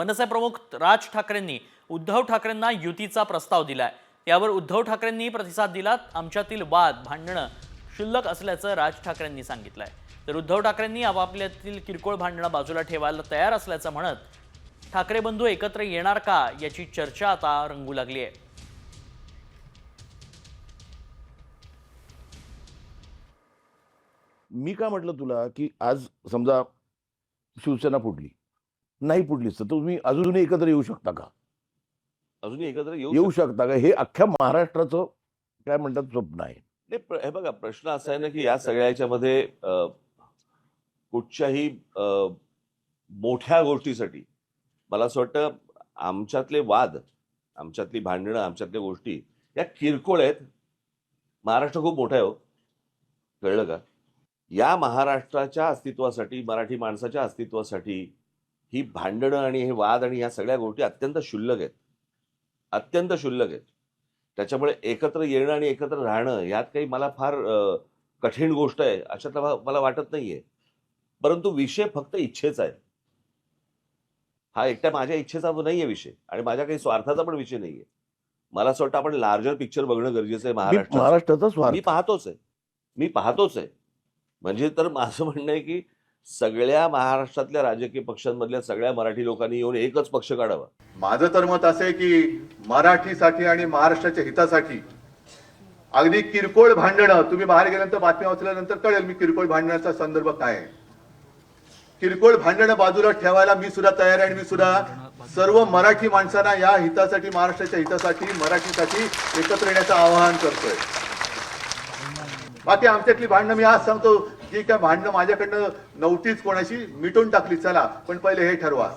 मनसे प्रमुख राज ठाकरेंनी उद्धव ठाकरेंना युतीचा प्रस्ताव दिलाय. यावर उद्धव ठाकरेंनी प्रतिसाद दिला आमच्यातील वाद भांडणं क्षुल्लक असल्याचं राज ठाकरेंनी सांगितलंय. तर उद्धव ठाकरेंनी आपापल्यातील किरकोळ भांडणं बाजूला ठेवायला तयार असल्याचं म्हणत ठाकरे बंधू एकत्र येणार का? याची चर्चा आता रंगू लागली आहे. मी काय म्हटलं तुला की आज समजा शिवसेना फुटली. नाही फुटलीच तर तुम्ही अजूनही एकत्र येऊ शकता का? अजूनही एकत्र येऊ येऊ शकता. का? हे अख्ख्या महाराष्ट्राचं काय म्हणतात स्वप्न आहे. नाही, प्र- हे बघा प्रश्न असा आहे ना की या सगळ्याच्या मध्ये अ, कुठच्याही अ, मोठ्या गोष्टीसाठी मला असं वाटतं आमच्यातले वाद आमच्यातली भांडणं आमच्यातल्या गोष्टी या किरकोळ आहेत. महाराष्ट्र खूप मोठा आहे हो. कळलं का? या महाराष्ट्राच्या अस्तित्वासाठी मराठी माणसाच्या अस्तित्वासाठी ही भांडणं आणि हे वाद आणि ह्या सगळ्या गोष्टी अत्यंत क्षुल्लक आहेत. अत्यंत क्षुल्लक आहेत. त्याच्यामुळे एकत्र येणं आणि एकत्र राहणं यात काही मला फार कठीण गोष्ट आहे अशातला भा- मला वाटत नाहीये. परंतु विषय फक्त इच्छेचा आहे हा एकट्या माझ्या इच्छेचा नाहीये विषय आणि माझ्या काही स्वार्थाचा पण विषय नाहीये. मला असं वाटतं आपण लार्जर पिक्चर बघणं गरजेचं आहे मी महाराष्ट्रात महाराष्ट्राचा मी पाहतोच आहे. मी पाहतोच आहे. म्हणजे तर माझं म्हणणं आहे की सगळ्या महाराष्ट्रातल्या राजकीय पक्षांमधल्या सगळ्या मराठी लोकांनी येऊन एकच पक्ष काढावा. माझं तर मत असं आहे की मराठीसाठी आणि महाराष्ट्राच्या हितासाठी अगदी किरकोळ भांडणं तुम्ही बाहेर गेल्यानंतर बातम्या वाचल्यानंतर कळेल मी किरकोळ भांडणाचा संदर्भ काय आहे. किरकोळ भांडणं बाजूला ठेवायला मी सुद्धा तयार आहे आणि मी सुद्धा सर्व मराठी माणसांना या हितासाठी महाराष्ट्राच्या हितासाठी मराठीसाठी एकत्र येण्याचं आवाहन करतोय. बाकी आमच्यातली भांडणं मी आज सांगतो जी काय भांडणं माझ्याकडनं नव्हतीच कोणाशी मिटून टाकली चला. पण पहिले हे ठरवा.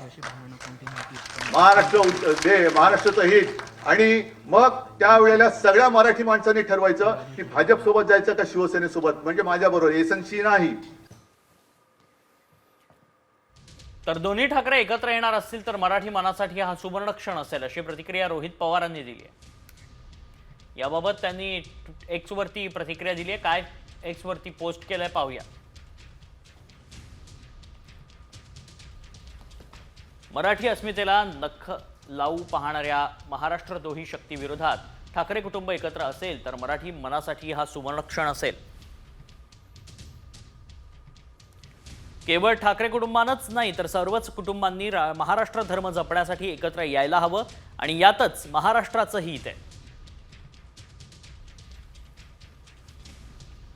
महाराष्ट्र दे महाराष्ट्राचं हित. आणि मग त्यावेळेला सगळ्या मराठी माणसांनी ठरवायचं की भाजप सोबत जायचं का शिवसेनेसोबत? म्हणजे माझ्या बरोबर एसनशी नाही. तर दोन्ही ठाकरे एकत्र येणार असतील तर मराठी मनासाठी हा सुवर्ण क्षण असेल अशी प्रतिक्रिया रोहित पवारांनी दिली आहे. याबाबत त्यांनी एक्स वरती प्रतिक्रिया दिली आहे. काय? एक्सवरती पोस्ट केलंय पाहूया. मराठी अस्मितेला नख लावू पाहणाऱ्या महाराष्ट्र दोही शक्ती विरोधात ठाकरे कुटुंब एकत्र असेल तर मराठी मनासाठी हा सुवर्णक्षण असेल. केवळ ठाकरे कुटुंबानंच नाही तर सर्वच कुटुंबांनी रा- महाराष्ट्र धर्म जपण्यासाठी एकत्र यायला हवं आणि यातच महाराष्ट्राचं हित आहे.